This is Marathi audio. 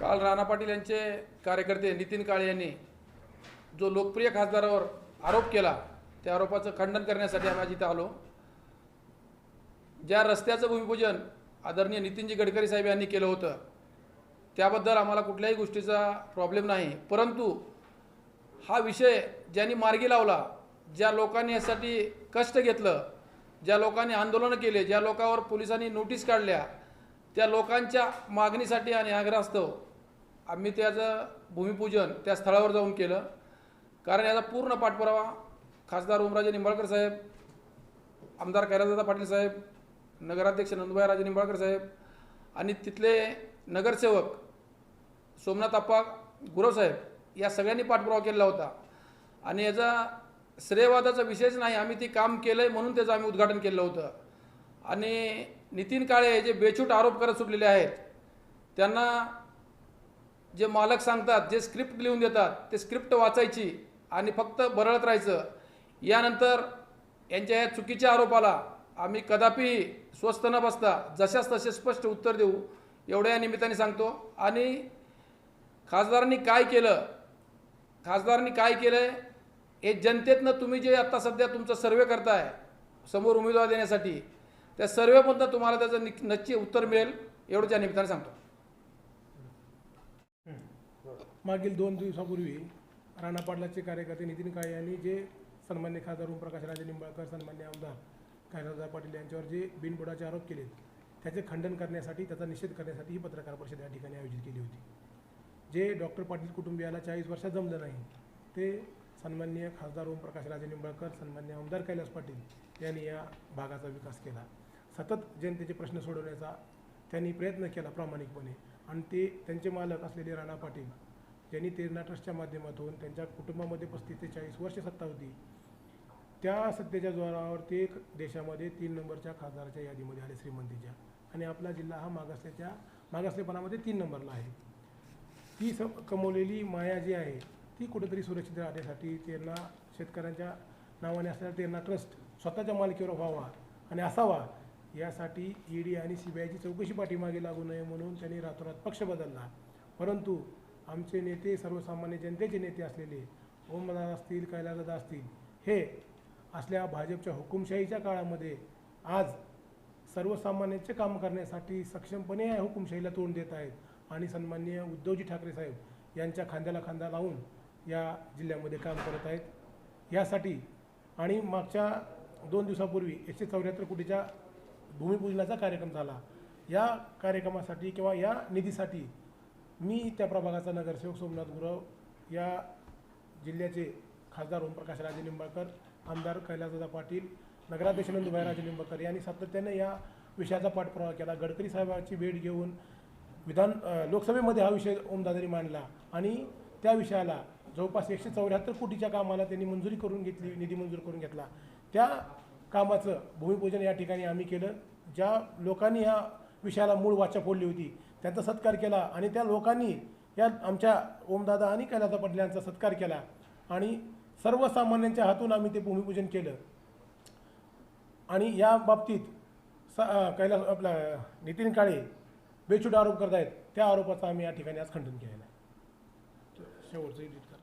काल राणा पाटील यांचे कार्यकर्ते नितीन काळे यांनी जो लोकप्रिय खासदारावर आरोप केला त्या आरोपाचं खंडन करण्यासाठी आम्ही आज इथं आलो. ज्या रस्त्याचं भूमिपूजन आदरणीय नितीनजी गडकरी साहेब यांनी केलं होतं त्याबद्दल आम्हाला कुठल्याही गोष्टीचा प्रॉब्लेम नाही. परंतु हा विषय ज्यांनी मार्गी लावला ज्या लोकांनी यासाठी कष्ट घेतलं ज्या लोकांनी आंदोलनं केले ज्या लोकांवर पोलिसांनी नोटीस काढल्या त्या लोकांच्या मागणीसाठी आणि आग्रहास्तव आम्ही त्याचं भूमिपूजन त्या स्थळावर जाऊन केलं. कारण याचा पूर्ण पाठपुरावा खासदार ओमराजे निंबाळकर साहेब आमदार कैलासदादा पाटील साहेब नगराध्यक्ष नंदुबाई राजे निंबाळकर साहेब आणि तिथले नगरसेवक सोमनाथ अप्पा गुरवसाहेब या सगळ्यांनी पाठपुरावा केलेला होता. आणि याचा श्रेयवादाचा विषयच नाही आम्ही ते काम केलं आहे म्हणून त्याचं आम्ही उद्घाटन केलं होतं. आणि नितीन काळे जे बेछूट आरोप करत सुटलेले आहेत त्यांना जे मालक सांगतात जे स्क्रिप्ट लिहून देतात ते स्क्रिप्ट वाचायची आणि फक्त बरळत राहायचं यानंतर यांच्या या चुकीच्या आरोपाला आम्ही कदापि स्वस्त न बसता जशाच तसे स्पष्ट उत्तर देऊ एवढ्या या निमित्ताने सांगतो. आणि खासदारांनी काय केलं? खासदारांनी काय केलं आहे हे जनतेतनं तुम्ही जे आत्ता सध्या तुमचा सर्वे करताय समोर उमेदवार देण्यासाठी त्या सर्वेमधनं तुम्हाला त्याचं नि नक्की उत्तर मिळेल एवढं त्या निमित्ताने सांगतो. मागील दोन दिवसापूर्वी राणा पाटलाचे कार्यकर्ते नितीन काळे यांनी जे सन्मान्य खासदार ओमप्रकाश राजे निंबाळकर सन्मान्य आमदार कैलासदार पाटील यांच्यावर जे बिनबुडाचे आरोप केलेत त्याचे खंडन करण्यासाठी त्याचा निषेध करण्यासाठी ही पत्रकार परिषद या ठिकाणी आयोजित केली होती. जे डॉक्टर पाटील कुटुंबियाला चाळीस वर्षात जमलं नाही ते सन्मान्य खासदार ओमप्रकाश राजे निंबाळकर सन्मान्य आमदार कैलास पाटील यांनी या भागाचा विकास केला. सतत जनतेचे प्रश्न सोडवण्याचा त्यांनी प्रयत्न केला प्रामाणिकपणे. आणि ते त्यांचे मालक असलेले राणा पाटील ज्यांनी तेरणा ट्रस्टच्या माध्यमातून त्यांच्या कुटुंबामध्ये पस्तीस ते चाळीस वर्ष सत्ता होती. त्या सत्तेच्या जोरावर ते एक देशामध्ये तीन नंबरच्या खासदाराच्या यादीमध्ये आले श्रीमंतीच्या. आणि आपला जिल्हा हा मागासल्याच्या मागासलेपणामध्ये तीन नंबरला आहे. ती स कमवलेली माया जी आहे ती कुठेतरी सुरक्षित राहण्यासाठी त्यांना शेतकऱ्यांच्या नावाने असलेला तेरणा ट्रस्ट स्वतःच्या मालकीवर व्हावा आणि असावा यासाठी ईडी आणि सी बी आयची चौकशी पाठीमागे लागू नये म्हणून त्यांनी रातोरात पक्ष बदलला. परंतु आमचे नेते सर्वसामान्य जनतेचे नेते असलेले ओमदादा असतील कैलासदादा असतील हे असल्या भाजपच्या हुकुमशाहीच्या काळामध्ये आज सर्वसामान्यांचे काम करण्यासाठी सक्षमपणे या हुकुमशाहीला तोंड देत आहेत. आणि सन्माननीय उद्धवजी ठाकरे साहेब यांच्या खांद्याला खांदा लावून या जिल्ह्यामध्ये काम करत आहेत. यासाठी आणि मागच्या दोन दिवसापूर्वी एकशे चौऱ्याहत्तर कोटीच्या भूमिपूजनाचा कार्यक्रम झाला. या कार्यक्रमासाठी किंवा या निधीसाठी मी त्या प्रभागाचा नगरसेवक सोमनाथ गुरव या जिल्ह्याचे खासदार ओमप्रकाश राजे निंबाळकर आमदार कैलासदादा पाटील नगराध्यक्ष नंदुभाई राजे निंबाळकर यांनी सातत्याने या विषयाचा पाठपुरावा केला. गडकरी साहेबांची भेट घेऊन विधान लोकसभेमध्ये हा विषय ओमदादरी मांडला आणि त्या विषयाला जवळपास एकशे चौऱ्याहत्तर कोटीच्या कामाला त्यांनी मंजुरी करून घेतली निधी मंजूर करून घेतला. त्या कामाचं भूमिपूजन या ठिकाणी आम्ही केलं. ज्या लोकांनी ह्या विषयाला मूळ वाचा फोडली होती त्यांचा सत्कार केला आणि त्या लोकांनी या आमच्या ओमदादा आणि कैलासा पाटील यांचा सत्कार केला आणि सर्वसामान्यांच्या हातून आम्ही ते भूमिपूजन केलं. आणि या बाबतीत स कैलास आपला नितीन काळे बेछूट आरोप करत आहेत त्या आरोपाचा आम्ही या ठिकाणी आज खंडन केलेला आहे. शेवटचं करा.